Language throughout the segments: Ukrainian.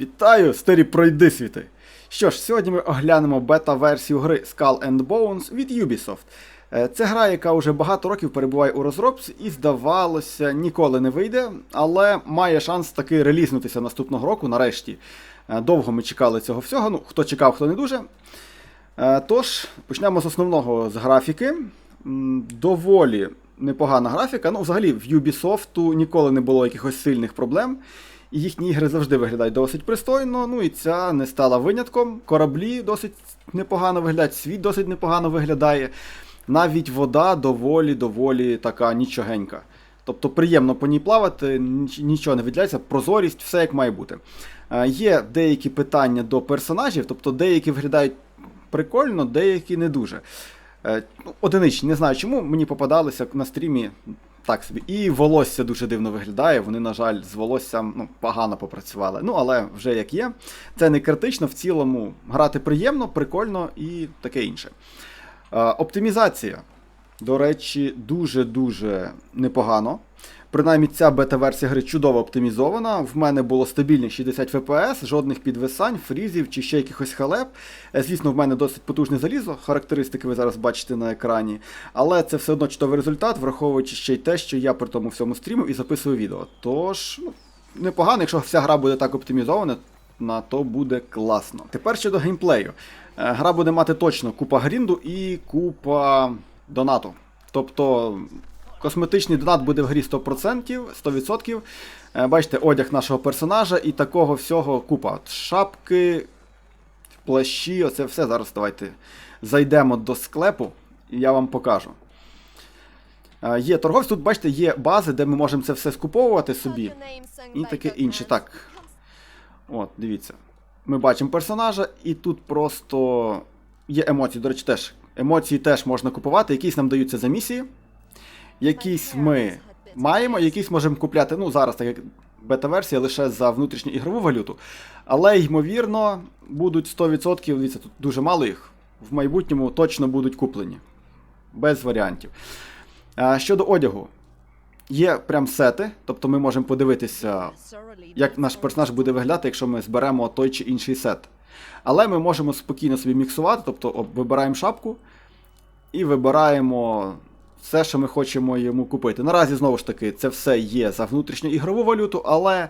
Вітаю, старі пройдисвіти! Що ж, сьогодні ми оглянемо бета-версію гри Skull and Bones від Ubisoft. Е, Це гра, яка вже багато років перебуває у розробці і, здавалося, ніколи не вийде, але має шанс таки релізнутися наступного року, нарешті. Е, Довго ми чекали цього всього, ну, хто чекав, хто не дуже. Е, Тож, почнемо з основного з графіки. Доволі непогана графіка. Ну, взагалі, в Ubisoft ніколи не було якихось сильних проблем. І їхні ігри завжди виглядають досить пристойно. Ну і ця не стала винятком. Кораблі досить непогано виглядають, світ досить непогано виглядає. Навіть вода доволі-доволі така нічогенька. Тобто приємно по ній плавати, нічого не виділяється, прозорість, все як має бути. Е, Є деякі питання до персонажів, тобто деякі виглядають прикольно, деякі не дуже. Е, ну, Одиничні, не знаю чому, мені попадалися на стрімі так собі. І волосся дуже дивно виглядає. Вони, на жаль, з волоссям ну, погано попрацювали. Ну, але вже як є. Це не критично, в цілому грати приємно, прикольно і таке інше. Е, Оптимізація, до речі, дуже-дуже непогано. Принаймні, ця бета-версія гри чудово оптимізована. В мене було стабільних 60 FPS, жодних підвисань, фрізів чи ще якихось халеп. Е, Звісно, в мене досить потужне залізо, характеристики ви зараз бачите на екрані. Але це все одно чудовий результат, враховуючи ще й те, що я при тому всьому стрімив і записую відео. Тож, ну, непогано, якщо вся гра буде так оптимізована, на то буде класно. Тепер щодо геймплею. Е, Гра буде мати точно купа грінду і купа донату. Тобто косметичний донат буде в грі 100%, 100%. Е, Бачите, одяг нашого персонажа і такого всього купа. Шапки, плащі, оце все. Зараз давайте зайдемо до склепу і я вам покажу. Е, Є торговці, тут бачите, є бази, де ми можемо це все скуповувати собі. І таке інше. Так. От, дивіться. Ми бачимо персонажа, і тут просто є емоції. До речі, теж. Емоції теж можна купувати, якісь нам даються за місії. Якісь ми маємо, якісь можемо купляти. Ну, зараз так як бета-версія лише за внутрішню ігрову валюту. Але, ймовірно, будуть 100%, дивіться, тут дуже мало їх. В майбутньому точно будуть куплені. Без варіантів. Щодо одягу, є прям сети, тобто ми можемо подивитися як наш персонаж буде виглядати, якщо ми зберемо той чи інший сет. Але ми можемо спокійно собі міксувати, тобто вибираємо шапку і вибираємо все, що ми хочемо йому купити. Наразі, знову ж таки, це все є за внутрішню ігрову валюту, але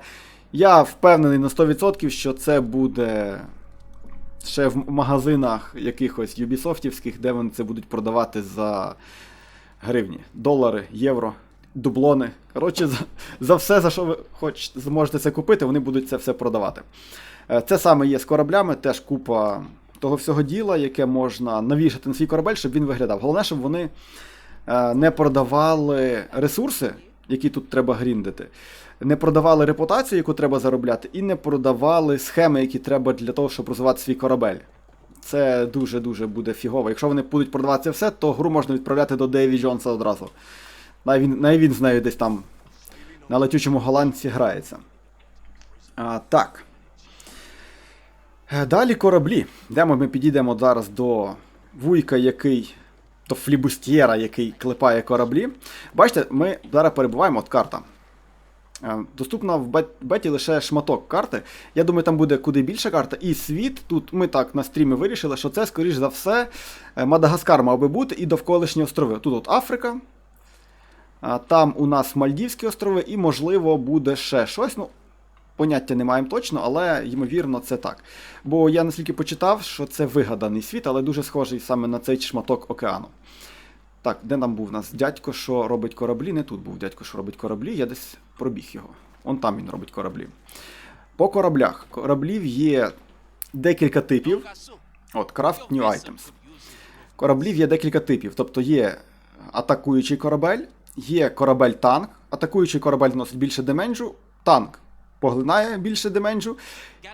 я впевнений на 100%, що це буде ще в магазинах якихось юбісофтівських, де вони це будуть продавати за гривні, долари, євро, дублони. Коротше, за, за все, за що ви хоч зможете це купити, вони будуть це все продавати. Е, Це саме є з кораблями, теж купа того всього діла, яке можна навішати на свій корабель, щоб він виглядав. Головне, щоб вони не продавали ресурси, які тут треба гріндити, не продавали репутацію, яку треба заробляти, і не продавали схеми, які треба для того, щоб розвивати свій корабель. Це дуже-дуже буде фігово. Якщо вони будуть продавати це все, то гру можна відправляти до Дейві Джонса одразу. Най він з нею десь там на летючому голландці грається. А, так. Е, Далі кораблі. Йдемо, ми підійдемо зараз до вуйка, який. До флібустьєра, який клепає кораблі. Бачите, ми зараз перебуваємо от карта. Е, Доступна в беті лише шматок карти. Я думаю, там буде куди більша карта. І світ. Тут ми так на стрімі вирішили, що це, скоріш за все, е, Мадагаскар мав би бути і довколишні острови. Тут от Африка. Там у нас Мальдівські острови, і, можливо, буде ще щось. Ну, поняття не маємо точно, але ймовірно, це так. Бо я наскільки почитав, що це вигаданий світ, але дуже схожий саме на цей шматок океану. Так, де нам був у нас? Дядько, що робить кораблі. Не тут був дядько, що робить кораблі, я десь пробіг його. Он там він робить кораблі. По кораблях. Кораблів є декілька типів. От, craft new items. Кораблів є декілька типів. Тобто є атакуючий корабель, є корабель-танк. Атакуючий корабель носить більше деменджу, танк поглинає більше деменджу.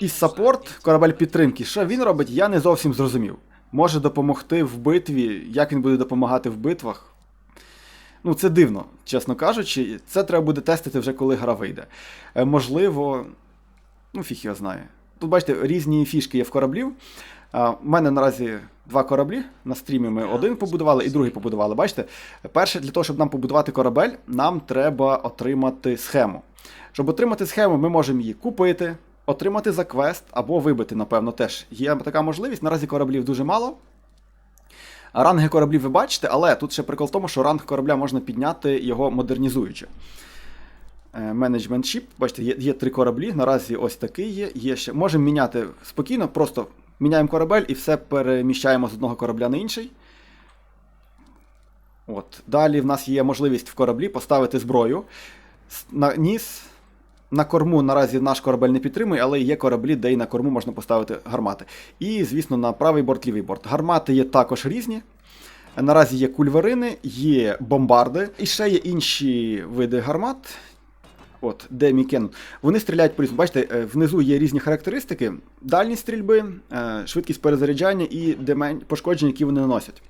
І саппорт, корабель підтримки. Що він робить, я не зовсім зрозумів. Може допомогти в битві, як він буде допомагати в битвах. Ну, це дивно, чесно кажучи. Це треба буде тестити вже коли гра вийде. Е, можливо, ну, фіг його знає. Тут, бачите, різні фішки є в кораблів. У мене наразі два кораблі. На стрімі ми один побудували і другий побудували. Бачите, перше, для того, щоб нам побудувати корабель, нам треба отримати схему. Щоб отримати схему, ми можемо її купити, отримати за квест або вибити, напевно, теж. Є така можливість. Наразі кораблів дуже мало. Ранги кораблів ви бачите, але тут ще прикол в тому, що ранг корабля можна підняти його модернізуючи. Менеджмент шіп, бачите, є, є три кораблі. Наразі ось такий є. є ще. Можемо міняти спокійно, просто міняємо корабель і все переміщаємо з одного корабля на інший. От. Далі в нас є можливість в кораблі поставити зброю. На ніс. На корму наразі наш корабель не підтримує, але є кораблі, де і на корму можна поставити гармати. І, звісно, на правий борт, лівий борт. Гармати є також різні. Наразі є кульварини, є бомбарди, і ще є інші види гармат. От, де Мікен. Вони стріляють по різному. Бачите, е, внизу є різні характеристики: дальність стрільби, е, швидкість перезаряджання і пошкодження, які вони наносять.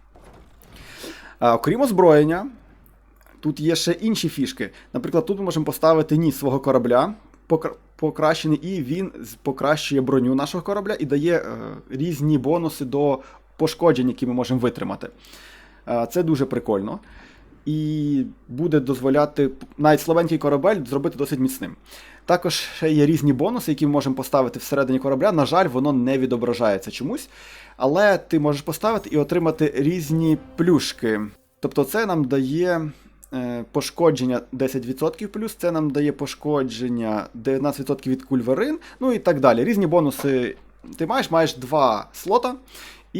Окрім озброєння, тут є ще інші фішки. Наприклад, тут ми можемо поставити ніс свого корабля, покращений, і він покращує броню нашого корабля і дає е, різні бонуси до пошкоджень, які ми можемо витримати. Це дуже прикольно. І буде дозволяти навіть слабенький корабель зробити досить міцним. Також ще є різні бонуси, які ми можемо поставити всередині корабля. На жаль, воно не відображається чомусь. Але ти можеш поставити і отримати різні плюшки. Тобто, це нам дає е, пошкодження 10%, плюс це нам дає пошкодження 19% від кульверин, ну і так далі. Різні бонуси. Ти маєш, маєш два слота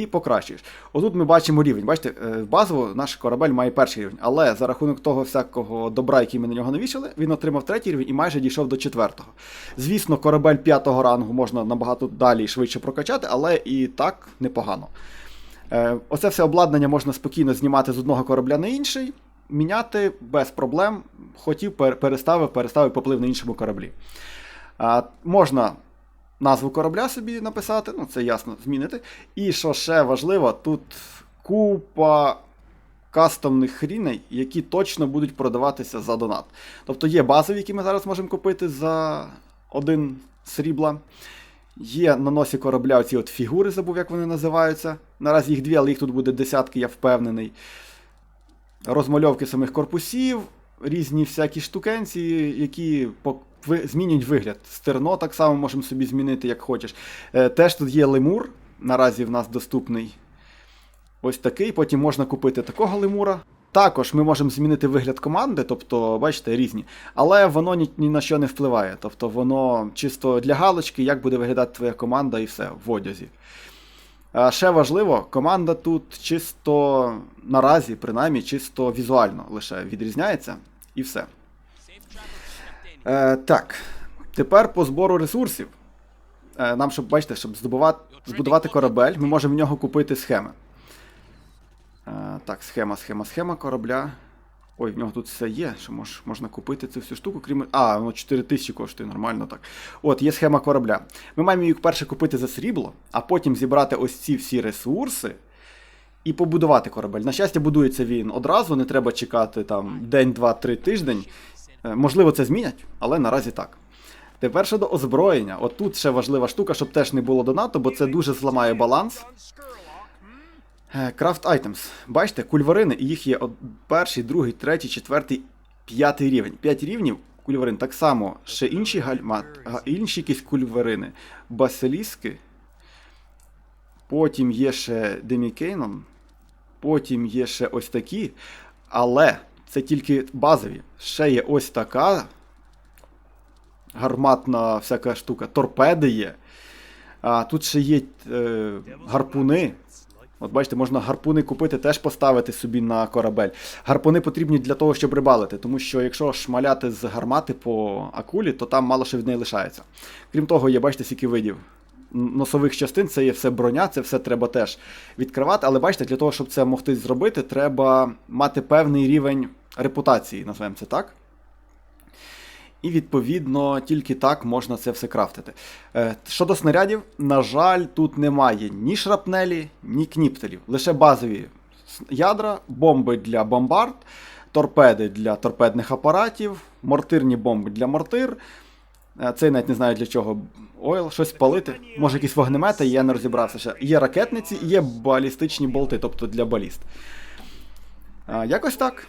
і покращуєш. Отут ми бачимо рівень. Бачите, е, базово наш корабель має перший рівень, але за рахунок того всякого добра, який ми на нього навішали, він отримав третій рівень і майже дійшов до четвертого. Звісно, корабель п'ятого рангу можна набагато далі і швидше прокачати, але і так непогано. Е, Оце все обладнання можна спокійно знімати з одного корабля на інший, міняти без проблем. Хотів, переставив, переставив, поплив на іншому кораблі. А, можна назву корабля собі написати, ну це ясно, змінити. І що ще важливо, тут купа кастомних хріней, які точно будуть продаватися за донат. Тобто є базові, які ми зараз можемо купити за один срібла. Є на носі корабля оці от фігури, забув, як вони називаються. Наразі їх дві, але їх тут буде десятки, я впевнений. Розмальовки самих корпусів, різні всякі штукенці, які змінюють вигляд. Стерно так само можемо собі змінити, як хочеш. Е, теж тут є лемур, наразі в нас доступний ось такий. Потім можна купити такого лемура. Також ми можемо змінити вигляд команди, тобто, бачите, різні, але воно ні, ні на що не впливає. Тобто воно чисто для галочки, як буде виглядати твоя команда і все в одязі. А ще важливо, команда тут чисто наразі, принаймні, чисто візуально лише відрізняється і все. Е, так, тепер по збору ресурсів. Е, нам, щоб бачите, щоб здобувати, збудувати корабель, ми можемо в нього купити схеми. Е, так, схема, схема, схема корабля. Ой, в нього тут все є, що мож, можна купити цю всю штуку, крім. А, воно 4 тисячі коштує, нормально так. От, є схема корабля. Ми маємо її перше купити за срібло, а потім зібрати ось ці всі ресурси і побудувати корабель. На щастя, будується він одразу, не треба чекати там день, два, три тиждень. Е, Можливо, це змінять, але наразі так. Тепер щодо озброєння. От тут ще важлива штука, щоб теж не було донату, бо це дуже зламає баланс. Е, Craft items. Бачите, кульварини, і їх є перший, другий, третій, четвертий, п'ятий рівень. П'ять рівнів кульварин. Так само ще інші гальма, га- інші якісь кульварини, басиліски. Потім є ще Демікейнон. Потім є ще ось такі. Але це тільки базові. Ще є ось така гарматна всяка штука. Торпеди є. А, тут ще є е, гарпуни. От бачите, можна гарпуни купити, теж поставити собі на корабель. Гарпуни потрібні для того, щоб рибалити, тому що якщо шмаляти з гармати по акулі, то там мало що від неї лишається. Крім того, є, бачите, скільки видів носових частин, це є все броня, це все треба теж відкривати. Але бачите, для того, щоб це могти зробити, треба мати певний рівень репутації, назвемо це так. І відповідно тільки так можна це все крафтити. Е, щодо снарядів, на жаль, тут немає ні шрапнелі, ні кніптелів. Лише базові ядра, бомби для бомбард, торпеди для торпедних апаратів, мортирні бомби для мортир. Е, Це я навіть не знаю для чого. Ойл, щось палити. Може, якісь вогнемети, я не розібрався ще. Є ракетниці є балістичні болти, тобто для баліст. Е, Якось так.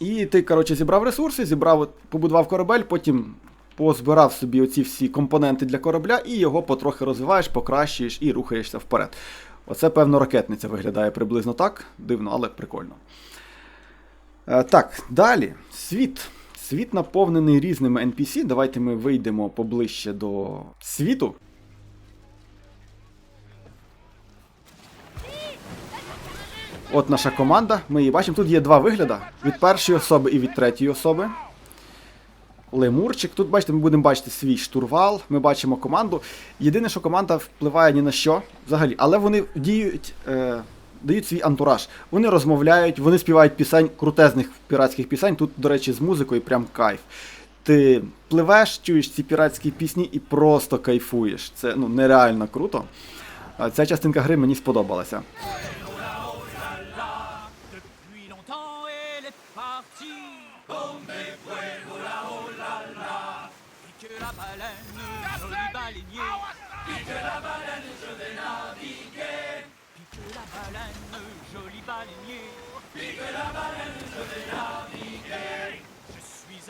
І ти, коротше, зібрав ресурси, зібрав, побудував корабель, потім позбирав собі оці всі компоненти для корабля і його потрохи розвиваєш, покращуєш і рухаєшся вперед. Оце, певно, ракетниця виглядає приблизно так. Дивно, але прикольно. Е, так, далі. Світ. Світ наповнений різними NPC. Давайте ми вийдемо поближче до світу. От наша команда. Ми її бачимо. Тут є два вигляди: від першої особи і від третьої особи. Лемурчик. Тут, бачите, ми будемо бачити свій штурвал, ми бачимо команду. Єдине, що команда впливає ні на що взагалі, але вони діють, е, дають свій антураж. Вони розмовляють, вони співають пісень, крутезних піратських пісень. Тут, до речі, з музикою прям кайф. Ти пливеш, чуєш ці піратські пісні і просто кайфуєш. Це ну, нереально круто. Ця частинка гри мені сподобалася.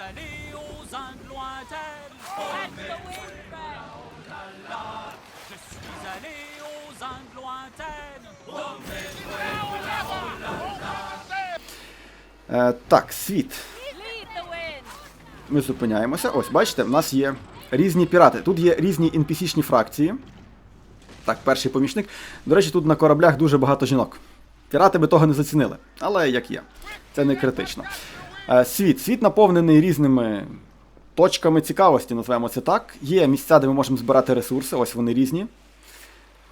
Je aux Indes lointaines. Je suis allé aux Indes lointaines. Е, так, світ. Ми зупиняємося. Ось, бачите, в нас є різні пірати. Тут є різні NPC-шні фракції. Так, перший помічник. До речі, тут на кораблях дуже багато жінок. Пірати би того не зацінили, але як є. Це не критично. Е, Світ. Світ наповнений різними точками цікавості, називаємо це так. Є місця, де ми можемо збирати ресурси, ось вони різні.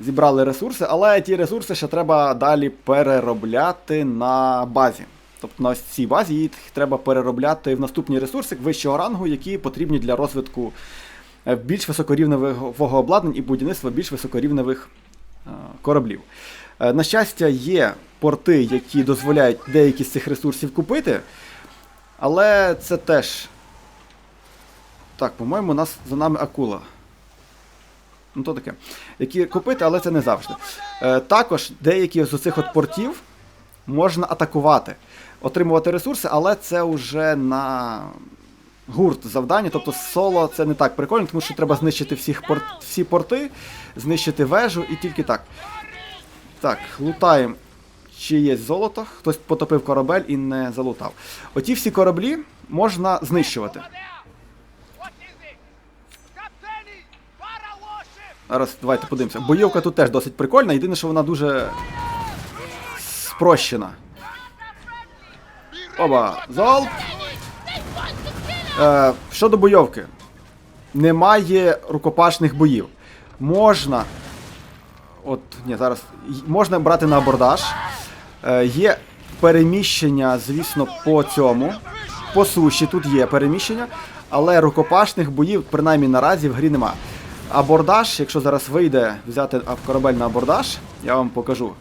Зібрали ресурси, але ті ресурси ще треба далі переробляти на базі. Тобто на цій базі їх треба переробляти в наступні ресурси вищого рангу, які потрібні для розвитку е, більш високорівневого обладнань і будівництва більш високорівневих е, кораблів. На щастя, є порти, які дозволяють деякі з цих ресурсів купити, але це теж. Так, по-моєму, нас за нами акула. Ну, то таке. Які купити, але це не завжди. Е, також деякі з оцих от портів можна атакувати, отримувати ресурси, але це вже на гурт завдання. Тобто соло це не так прикольно, тому що треба знищити всіх порт, всі порти, знищити вежу і тільки так. Так, лутаємо. Чи є золото? Хтось потопив корабель і не залутав. Оті всі кораблі можна знищувати. Зараз давайте подивимося. Бойовка тут теж досить прикольна, єдине, що вона дуже спрощена. Оба, залп. Е, щодо бойовки. Немає рукопашних боїв. Можна. От, ні, зараз. Можна брати на абордаж. Е, є переміщення, звісно, по цьому. По суші тут є переміщення, але рукопашних боїв, принаймні наразі, в грі нема. Абордаж, якщо зараз вийде взяти корабель на абордаж, я вам покажу.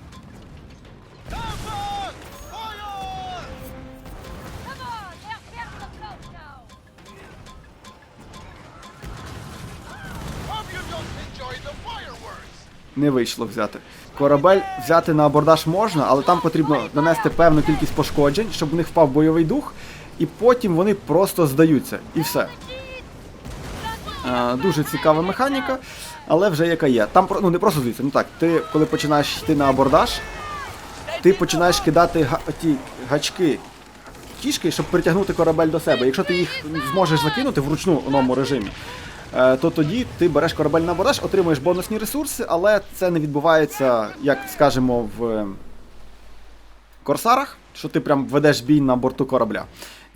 Не вийшло взяти. Корабель взяти на абордаж можна, але там потрібно нанести певну кількість пошкоджень, щоб в них впав бойовий дух, і потім вони просто здаються. І все. Е, дуже цікава механіка, але вже яка є. Там ну не просто здаються, ну так, ти коли починаєш йти на абордаж, ти починаєш кидати га- ті гачки. Кішки, щоб притягнути корабель до себе. Якщо ти їх зможеш закинути в ручному режимі, то тоді ти береш корабель на абордаж, отримуєш бонусні ресурси, але це не відбувається, як скажемо, в е, корсарах, що ти прям ведеш бій на борту корабля.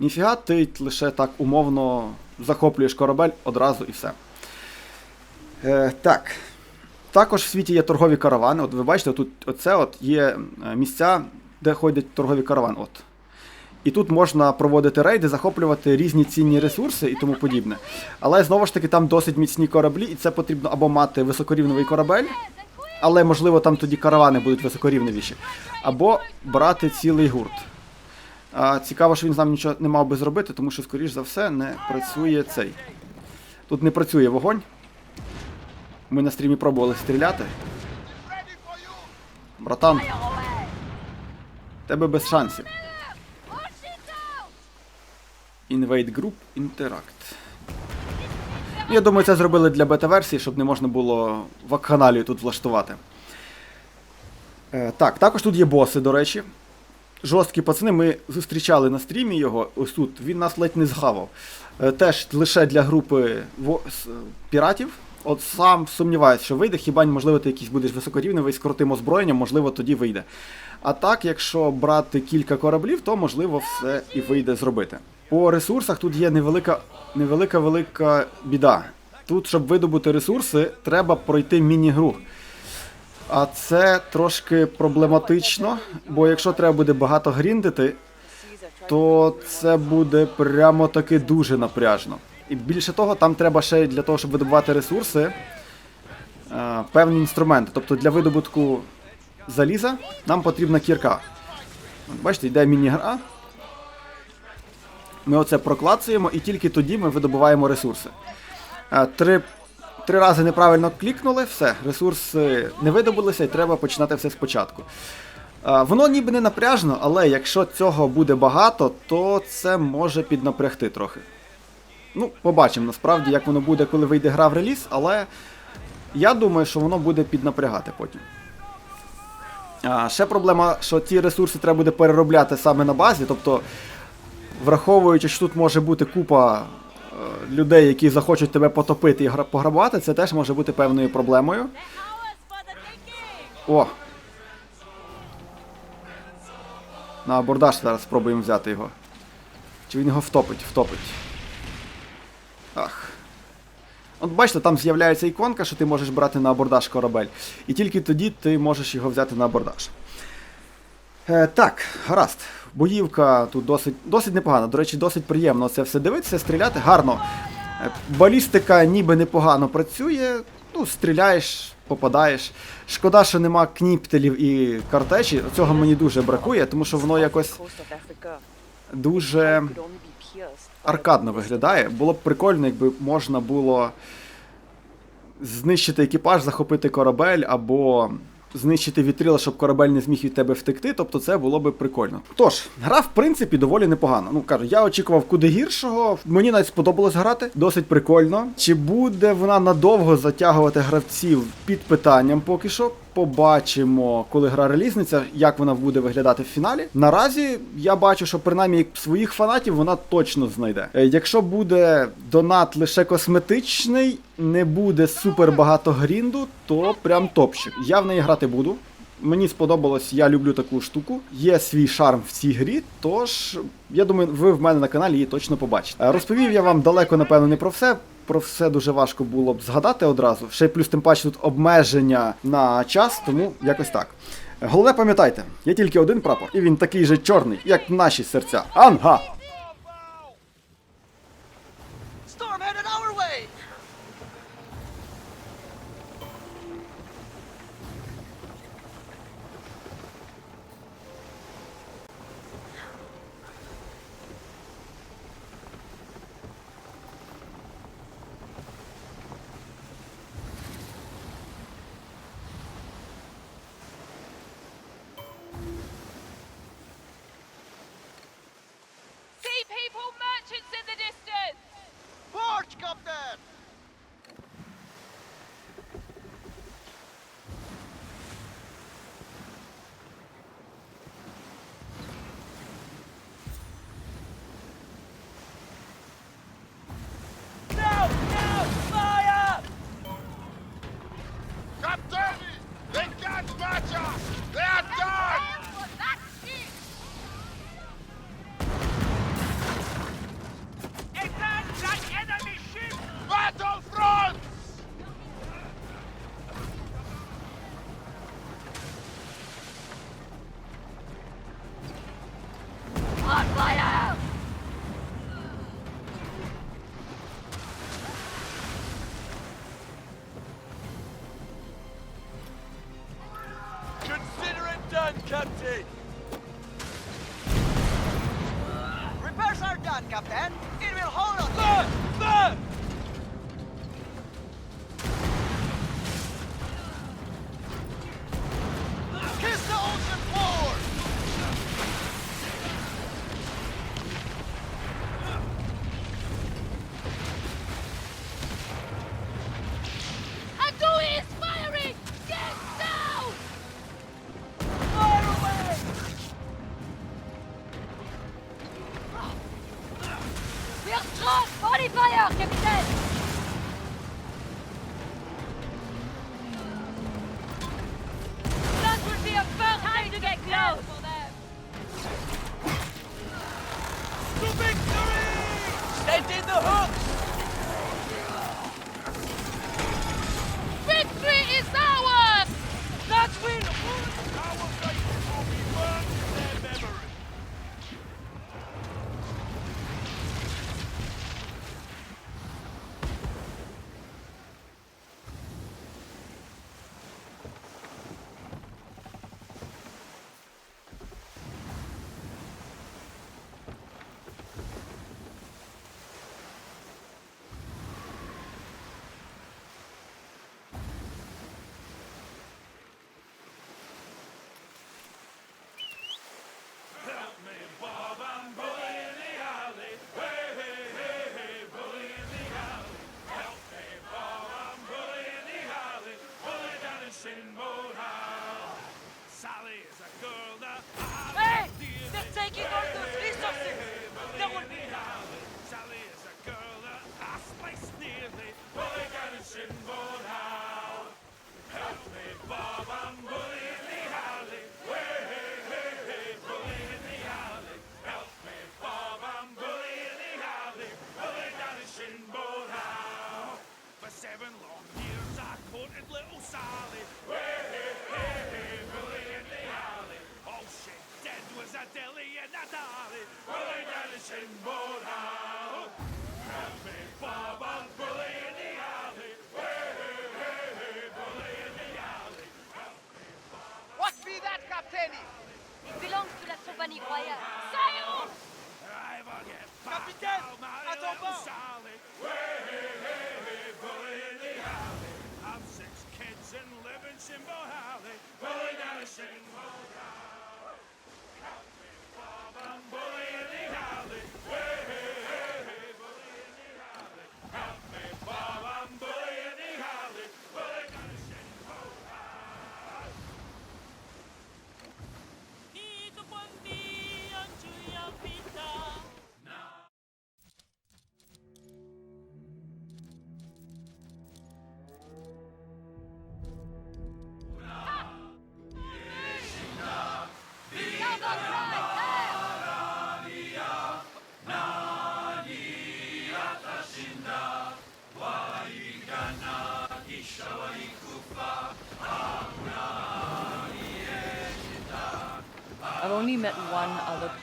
Ніфіга, ти лише так умовно захоплюєш корабель одразу і все. Е, так. Також в світі є торгові каравани. От ви бачите, тут оце от є е, місця, де ходять торгові каравани. От. І тут можна проводити рейди, захоплювати різні цінні ресурси і тому подібне. Але знову ж таки там досить міцні кораблі, і це потрібно або мати високорівневий корабель, але можливо там тоді каравани будуть високорівневіші, або брати цілий гурт. А, цікаво, що він з нами нічого не мав би зробити, тому що, скоріш за все, не працює цей. Тут не працює вогонь. Ми на стрімі пробували стріляти. Братан, тебе без шансів. Invade Group Interact. Я думаю, це зробили для бета-версії, щоб не можна було вакханалію тут влаштувати. Е, так, також тут є боси, до речі. Жорсткі пацани, ми зустрічали на стрімі його. Ось тут. Він нас ледь не згавав. Е, теж лише для групи во- піратів. От сам сумніваюся, що вийде, хіба можливо ти якийсь будеш високорівневий з крутим озброєнням, можливо, тоді вийде. А так, якщо брати кілька кораблів, то можливо все і вийде зробити. По ресурсах тут є невелика, невелика велика біда. Тут, щоб видобути ресурси, треба пройти міні-гру. А це трошки проблематично, бо якщо треба буде багато гріндити, то це буде прямо таки дуже напряжно. І більше того, там треба ще для того, щоб видобувати ресурси, е, певні інструменти. Тобто для видобутку заліза нам потрібна кірка. Бачите, йде міні-гра. Ми оце проклацуємо і тільки тоді ми видобуваємо ресурси. Е, Три, три рази неправильно клікнули, все, ресурси не видобулися і треба починати все спочатку. Е, Воно ніби не напряжно, але якщо цього буде багато, то це може піднапрягти трохи. Ну, побачимо насправді, як воно буде, коли вийде гра в реліз, але я думаю, що воно буде піднапрягати потім. А, ще проблема, що ці ресурси треба буде переробляти саме на базі, тобто, враховуючи, що тут може бути купа е, людей, які захочуть тебе потопити і пограбувати, це теж може бути певною проблемою. О! На абордаж зараз спробуємо взяти його. Чи він його втопить? Втопить. Ах. От бачите, там з'являється іконка, що ти можеш брати на абордаж корабель. І тільки тоді ти можеш його взяти на абордаж. Е, так, гаразд. Боївка тут досить, досить непогана. До речі, досить приємно це все дивитися, стріляти. Гарно. Е, Балістика ніби непогано працює. Ну, стріляєш, попадаєш. Шкода, що нема кніптелів і картечі. Цього мені дуже бракує, тому що воно якось дуже аркадно виглядає. Було б прикольно, якби можна було знищити екіпаж, захопити корабель або знищити вітрила, щоб корабель не зміг від тебе втекти. Тобто це було би прикольно. Тож, гра, в принципі, доволі непогана. Ну кажу, я очікував куди гіршого. Мені навіть сподобалось грати. Досить прикольно. Чи буде вона надовго затягувати гравців під питанням поки що? Побачимо, коли гра релізниця, як вона буде виглядати в фіналі. Наразі я бачу, що принаймні своїх фанатів вона точно знайде. Е, Якщо буде донат лише косметичний, не буде супер багато грінду, то прям топчик. Я в неї грати буду. Мені сподобалось, я люблю таку штуку. Є свій шарм в цій грі, тож я думаю, ви в мене на каналі її точно побачите. Розповів я вам далеко, напевно, не про все. Про все дуже важко було б згадати одразу. Ще й плюс тим паче тут обмеження на час, тому якось так. Головне пам'ятайте, є тільки один прапор, і він такий же чорний, як наші серця. Анга!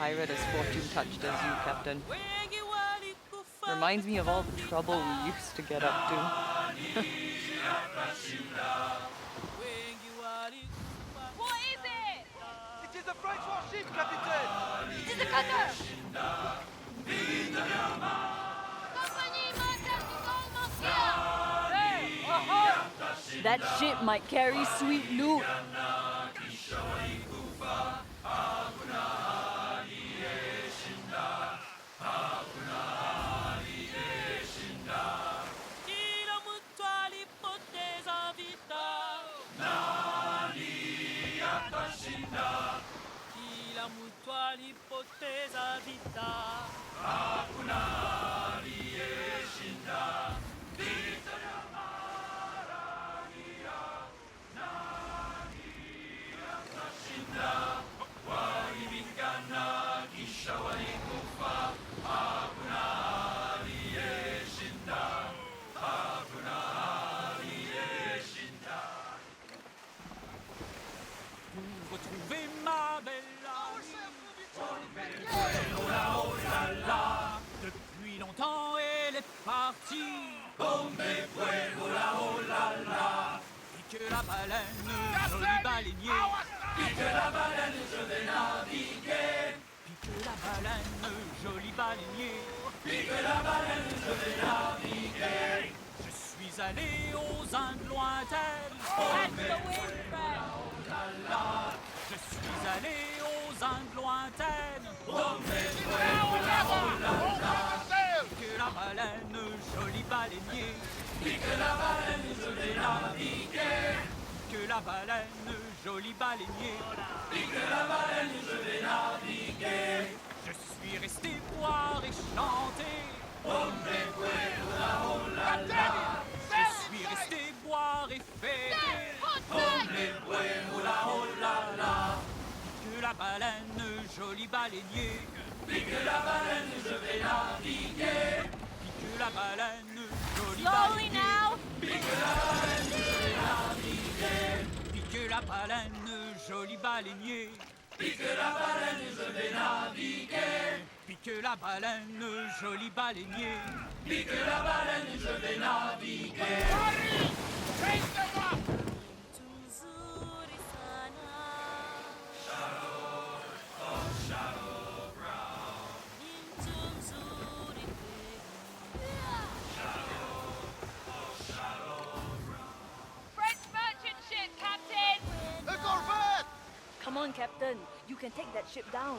Pirate as fortune touched as you, Captain. Reminds me of all the trouble we used to get up to. What is it? It is a French warship, Capitaine! It is a cutter! Compagnie Martin Nicole Monsieur! Hey! That ship might carry sweet loot. 있다. 아구나. La baleine, joli baleinier Que la baleine, je vais naviguer Je suis resté boire et chanter Je suis resté boire et fêter Que la baleine, joli baleinier. Pique la baleine, je vais naviguer. Pique la baleine, joli Slowly baleinier. now! Pique la baleine, joli baleinier. Pique la baleine, je vais naviguer. Pique la baleine, joli baleinier. Pique la baleine, je vais naviguer. Can take that ship down.